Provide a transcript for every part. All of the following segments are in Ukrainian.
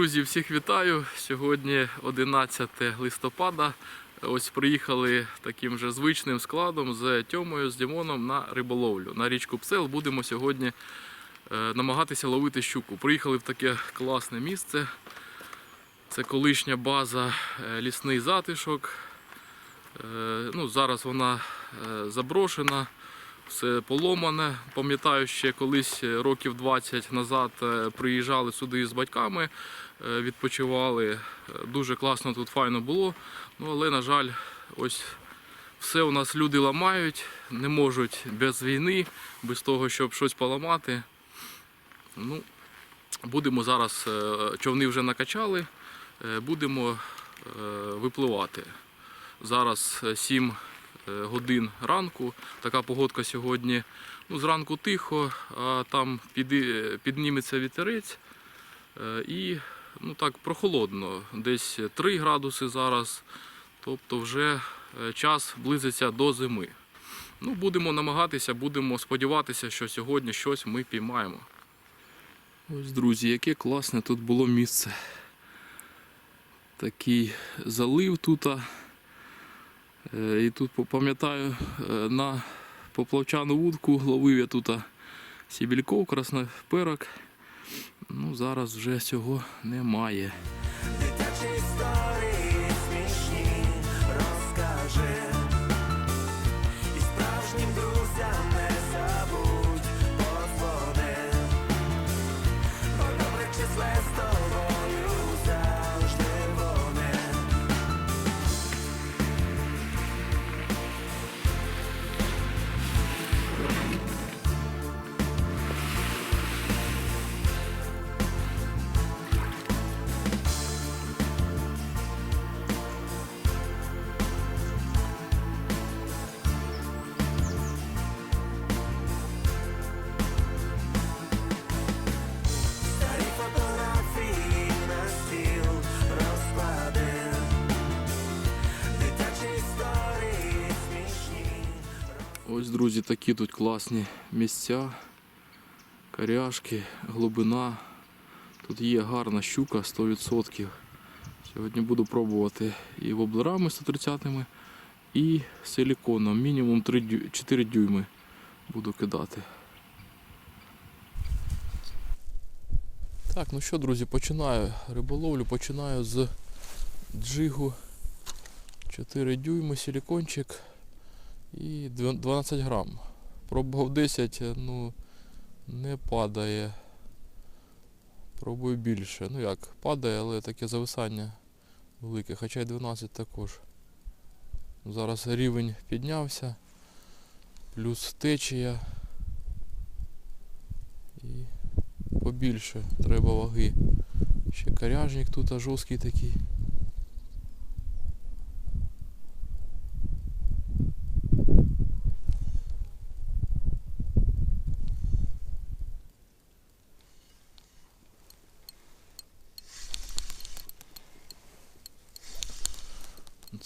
Друзі, всіх вітаю. Сьогодні 11 листопада. Ось приїхали таким же звичним складом з Тьомою, з Дімоном на риболовлю. На річку Псел будемо сьогодні е, намагатися ловити щуку. Приїхали в таке класне місце. Це колишня база е, лісний затишок. Е, Ну, зараз вона заброшена, все поломане. Пам'ятаю, ще колись років 20 назад приїжджали сюди з батьками, відпочивали. Е, Дуже класно тут файно було. Ну, але, на жаль, ось все у нас люди ламають, не можуть без війни, без того, щоб щось поламати. Ну, будемо зараз, е, човни вже накачали, е, будемо е, випливати. Зараз е, 7 е, годин ранку. Така погодка сьогодні. Ну, зранку тихо, а там підніметься вітерець. е, І ну, так прохолодно. Десь 3 градуси зараз. Тобто вже е, час близиться до зими. Ну, будемо намагатися, будемо сподіватися, що сьогодні щось ми піймаємо. Ось, друзі, яке класне тут було місце. Такий залив тут. Е, І тут пам'ятаю е, на поплавчану вудку ловив я тут сібільков, красноперок. Ну, зараз вже цього немає. Друзі, такі тут класні місця, коряшки, глибина. Тут є гарна щука 100%. Сьогодні буду пробувати і воблерами 130-ми, і силіконом. Мінімум 3 4 дюйми буду кидати. Так, ну що, друзі, починаю риболовлю, починаю з джигу 4 дюйми, силікончик і 12 грам. Пробував 10, ну не падає. Пробую більше. Ну як, падає, але таке зависання велике, хоча й 12 також. Зараз рівень піднявся, плюс течія. І побільше треба ваги. Ще коряжник тут жорсткий такий.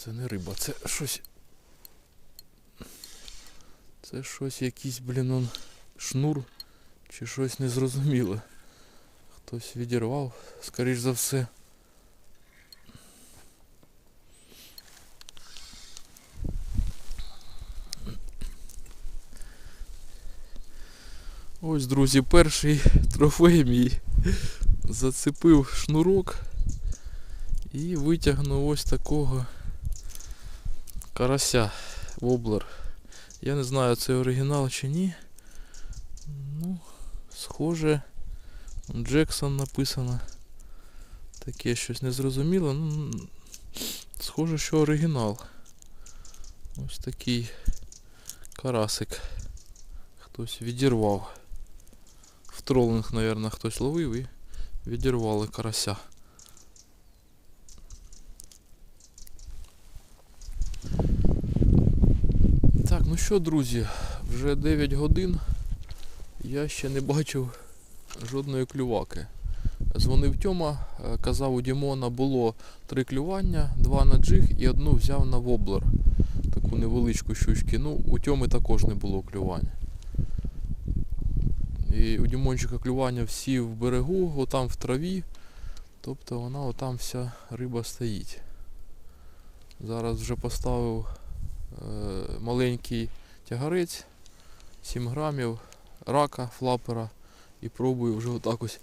Це не риба, це щось. Це щось якийсь, блін, он шнур чи щось незрозуміле. Хтось відірвав, скоріш за все. Ось, друзі, перший трофей мій. Зацепив шнурок і витягнув ось такого карася воблер. Я не знаю, це оригінал чи ні. Ну, схоже, Джексон написано. Таке щось незрозуміле. Ну, схоже, що оригінал. Ось такий карасик. Хтось відірвав. В тролинг, мабуть, хтось ловив і відірвали карася. Так, ну що, друзі, вже 9 годин. Я ще не бачив жодної клюваки. Дзвонив Тьома, е, казав у Дімона було три клювання, два на джиг і одну взяв на воблер. Таку невеличку щучки. Ну, у Тьоми також не було клювання. І у Дімончика клювання всі в берегу, отам в траві. Тобто вона отам вся риба стоїть. Зараз вже поставив е, маленький тягарець, 7 грамів рака, флапера і пробую вже отак ось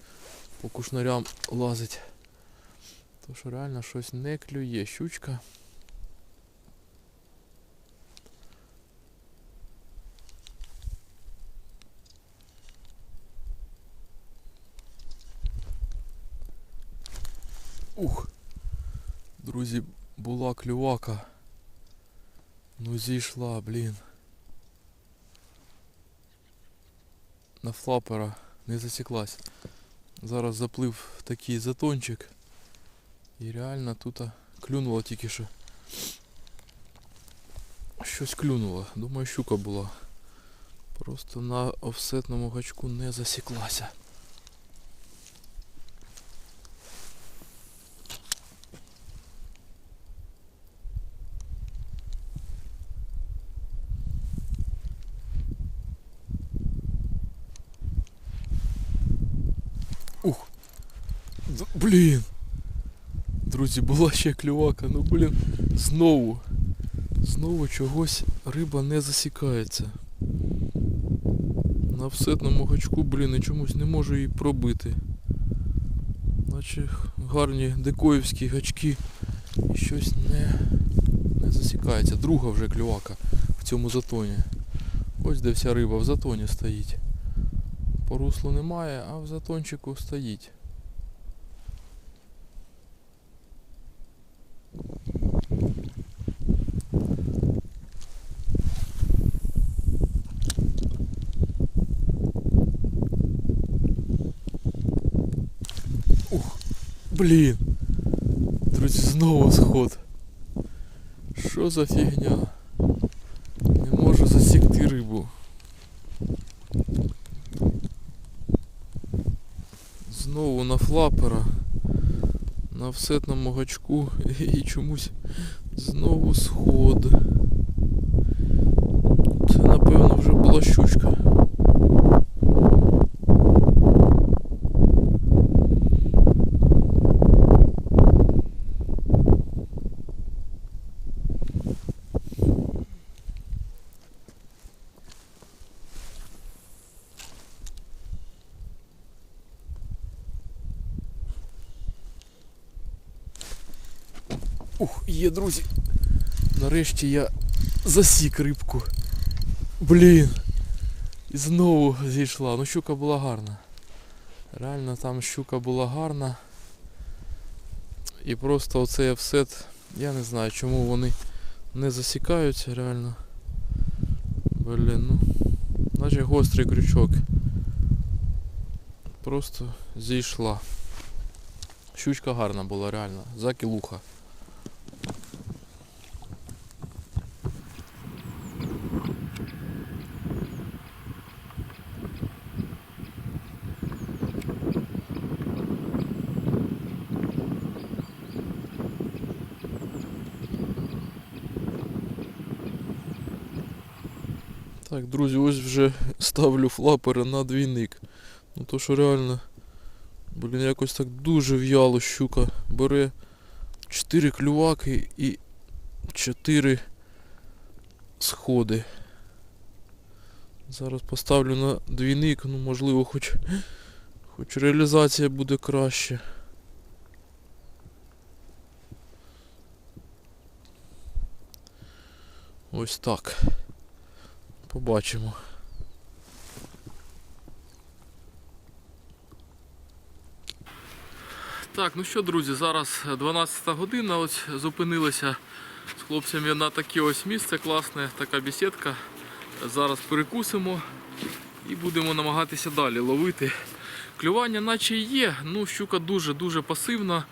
по кушнарям лазить. То що реально щось не клює. Щучка. Ух. Друзі, була клювака. Ну зійшла, блін. На флапера не засіклась. Зараз заплив такий затончик. І реально тут клюнуло тільки що. Щось клюнуло. Думаю, щука була. Просто на офсетному гачку не засіклася. Ух. Блін. Друзі, була ще клювака, ну блін, знову. Знову чогось риба не засікається. На офсетному гачку, блін, і чомусь не можу її пробити. Наче гарні декоївські гачки і щось не, не засікається. Друга вже клювака в цьому затоні. Ось де вся риба в затоні стоїть. По руслу немає, а в затончику стоїть. Ух, блін. Друзі, знову сход. Що за фігня? Не можу засікти рибу. Знову на флапера. На всетному гачку і чомусь знову сход. Це напевно вже була щучка. Ух, є, друзі. Нарешті я засік рибку. Блін. І знову зійшла. Ну щука була гарна. Реально там щука була гарна. І просто оцей офсет, я не знаю чому вони не засікаються реально. Блін, ну. Наче гострий крючок. Просто зійшла. Щучка гарна була реально. За друзі, ось вже ставлю флапера на двійник. Ну то що реально, блін, якось так дуже в'яло щука бере 4 клюваки і 4 сходи. Зараз поставлю на двійник, ну можливо хоч, хоч реалізація буде краще. Ось так. Побачимо. Так, ну що, друзі, зараз 12 година. Ось зупинилися з хлопцями на таке ось місце класне, така бесідка. Зараз перекусимо і будемо намагатися далі ловити. Клювання наче є, ну щука дуже-дуже пасивна.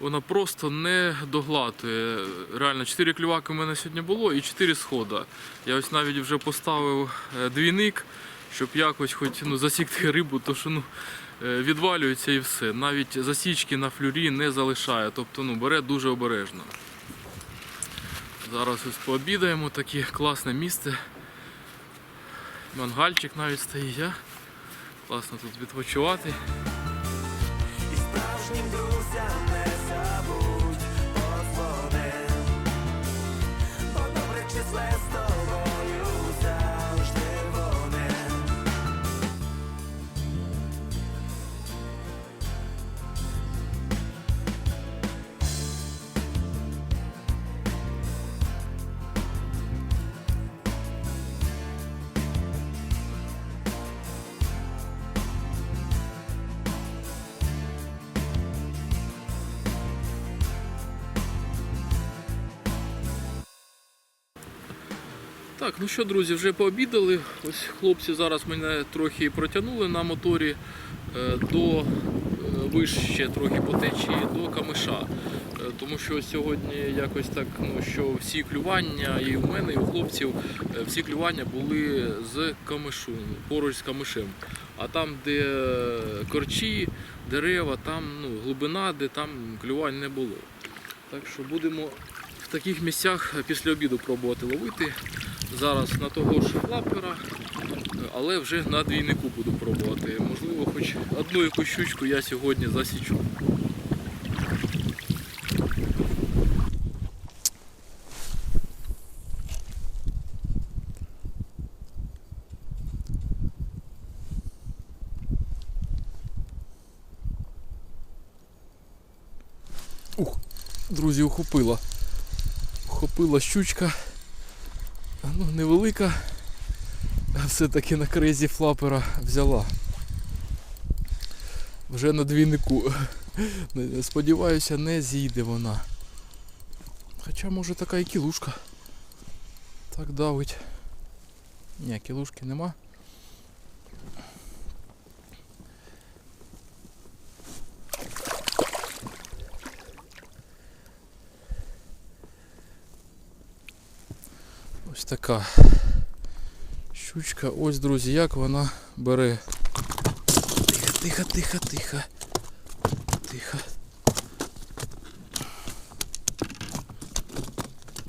Вона просто не доглатує. Реально, 4 клюваки у мене сьогодні було і 4 схода. Я ось навіть вже поставив е, двійник, щоб якось хоч ну, засікти рибу, то що ну, е, відвалюється і все. Навіть засічки на флюрі не залишає, тобто ну, бере дуже обережно. Зараз ось пообідаємо, таке класне місце. Мангальчик навіть стоїть, а? Класно тут відпочивати. Так, ну що, друзі, вже пообідали. Ось хлопці зараз мене трохи протягнули на моторі е, до е, вище трохи по течії до камиша. Е, Тому що сьогодні якось так, ну що всі клювання, і у мене, і у хлопців, всі клювання були з камишу, поруч з камишем. А там, де корчі, дерева, там ну, глибина, де там клювань не було. Так що будемо в таких місцях після обіду пробувати ловити. Зараз на того ж флапера, але вже на двійнику буду пробувати. Можливо, хоч одну якусь щучку я сьогодні засічу. Ух, друзі, ухопила. Ухопила щучка. Ну, невелика. Все-таки на кризі флапера взяла. Вже на двійнику. Сподіваюся, не зійде вона. Хоча може така і кілушка. Так давить. Ні, кілушки нема. Така щучка. Ось, друзі, як вона бере. Тихо, тихо, тихо, тихо. Тихо.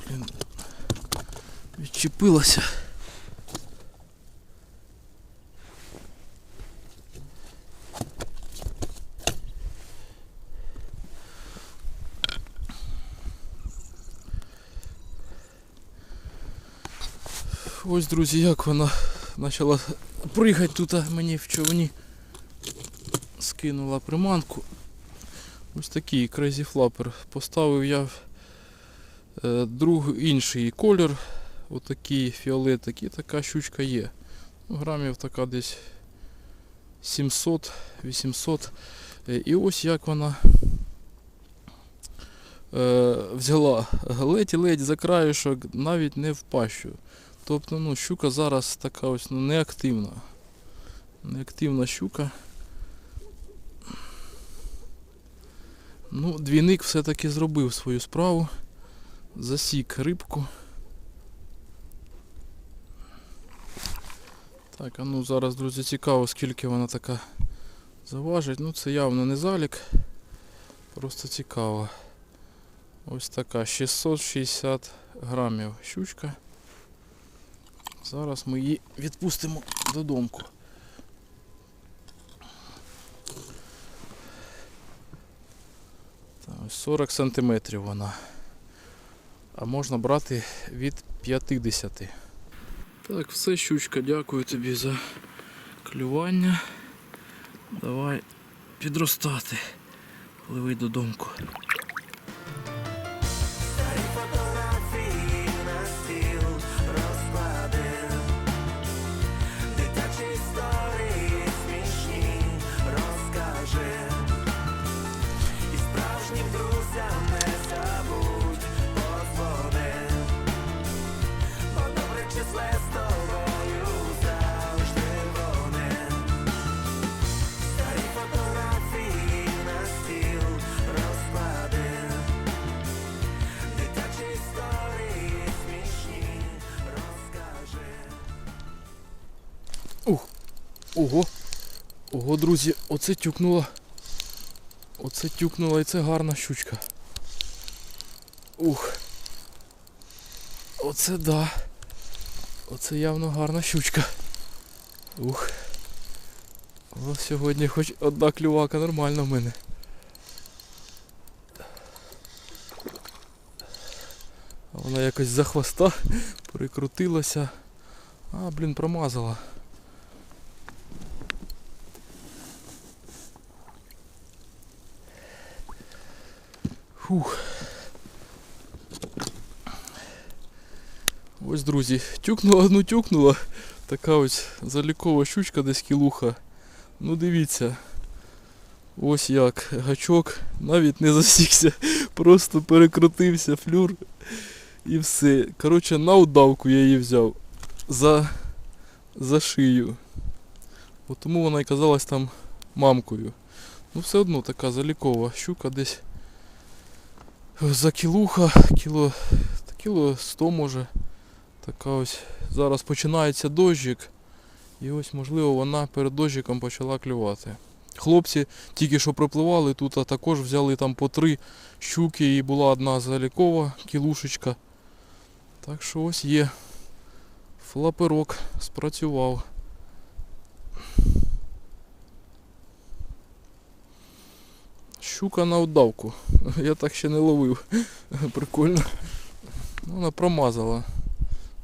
Блін. Відчепилася. Ось, друзі, як вона почала пригати тут мені в човні. Скинула приманку. Ось такий Crazy Flapper. Поставив я е, друг інший колір. Отакий фіолетик і така щучка є. Ну, грамів така десь 700-800. Е, І ось як вона е, взяла ледь-ледь за краєшок, навіть не в пащу. Тобто ну, щука зараз така ось ну, неактивна. Неактивна щука. Ну, двійник все-таки зробив свою справу. Засік рибку. Так, а ну зараз, друзі, цікаво, скільки вона така заважить. Ну це явно не залік. Просто цікаво. Ось така 660 грамів щучка. Зараз ми її відпустимо додому. Так, ось 40 сантиметрів вона. А можна брати від 50. Так, все, щучка, дякую тобі за клювання. Давай підростати. Пливи додому. Ого! Ого, друзі, оце тюкнула. Оце тюкнула і це гарна щучка. Ух. Оце да. Оце явно гарна щучка. Ух. Ось сьогодні хоч одна клювака нормальна в мене. Вона якось за хвоста прикрутилася. А, блін, промазала. Фух. Ось, друзі, тюкнула, ну тюкнула. Така ось залікова щучка десь кілуха. Ну дивіться. Ось як гачок навіть не засікся, просто перекрутився флюр і все. Коротше, на удавку я її взяв. за, за шию. От тому вона і казалась там мамкою. Ну все одно така залікова щука десь за кілуха, кіло, кіло 100 може. Така ось зараз починається дощик. І ось можливо вона перед дощиком почала клювати. Хлопці тільки що припливали тут, а також взяли там по три щуки і була одна залікова кілушечка. Так що ось є. Флаперок спрацював. Щука на удавку. Я так ще не ловив. Прикольно. Вона промазала.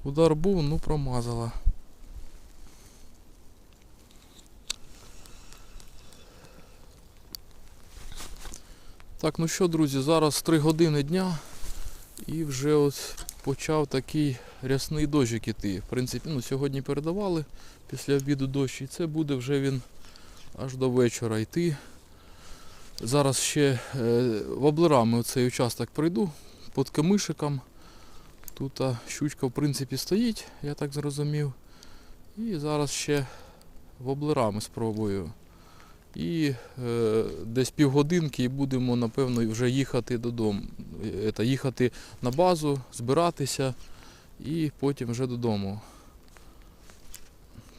Удар був, ну промазала. Так, ну що, друзі, зараз 3 години дня і вже от почав такий рясний дощик іти. В принципі, ну, сьогодні передавали після обіду дощ, і це буде вже він аж до вечора йти. Зараз ще е, воблерами оцей участок пройду під камишиком. Тут щучка в принципі стоїть, я так зрозумів. І зараз ще воблерами спробую. І е, десь півгодинки і будемо, напевно, вже їхати додому. Це, їхати на базу, збиратися і потім вже додому.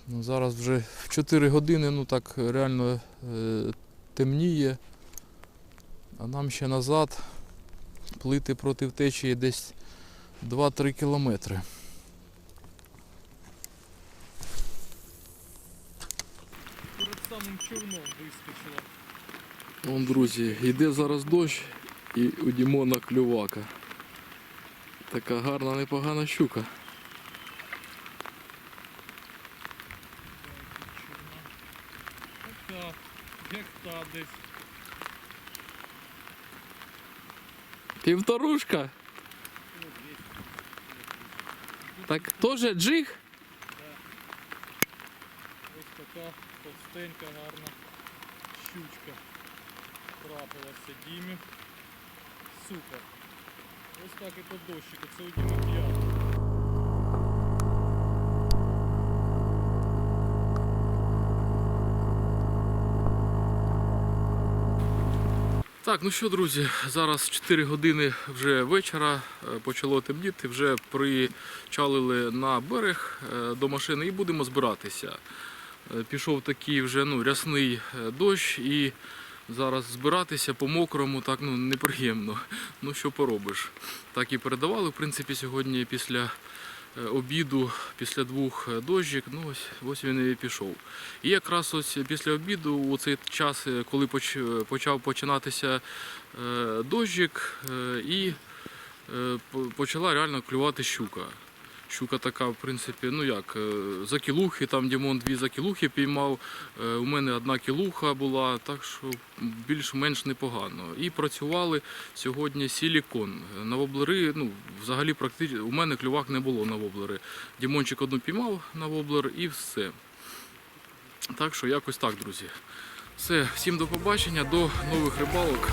Ну, зараз вже в 4 години, ну так реально е, темніє. А нам ще назад плити проти течії десь 2-3 кілометри. Перед самим човном вискочила. Вон, друзі, йде зараз дощ і у Дімона клювака. Така гарна, непогана щука. Така, як та десь. Півторушка. Так теж джиг? Ось така товстенька, гарна щучка. Трапилася Дімі. Супер. Ось так і по дощику. Це у Діми Так, ну що, друзі, зараз 4 години вже вечора, е, почало темніти, вже причалили на берег е, до машини і будемо збиратися. Е, Пішов такий вже ну, рясний дощ і зараз збиратися по мокрому так ну, неприємно. Ну що поробиш. Так і передавали, в принципі, сьогодні після обіду, після двох е, дощик, ну ось, ось він і пішов. І якраз ось після обіду, у цей час, е, коли почав починатися е, дощик, е, і е, почала реально клювати щука. Щука така, в принципі, ну як, е, закілухи, там Дімон дві закілухи піймав. е, У мене одна кілуха була, так що більш-менш непогано. І працювали сьогодні силікон. На воблери, ну, взагалі практично у мене клювак не було на воблери. Дімончик одну піймав на воблер і все. Так що якось так, друзі. Все, всім до побачення, до нових рибалок.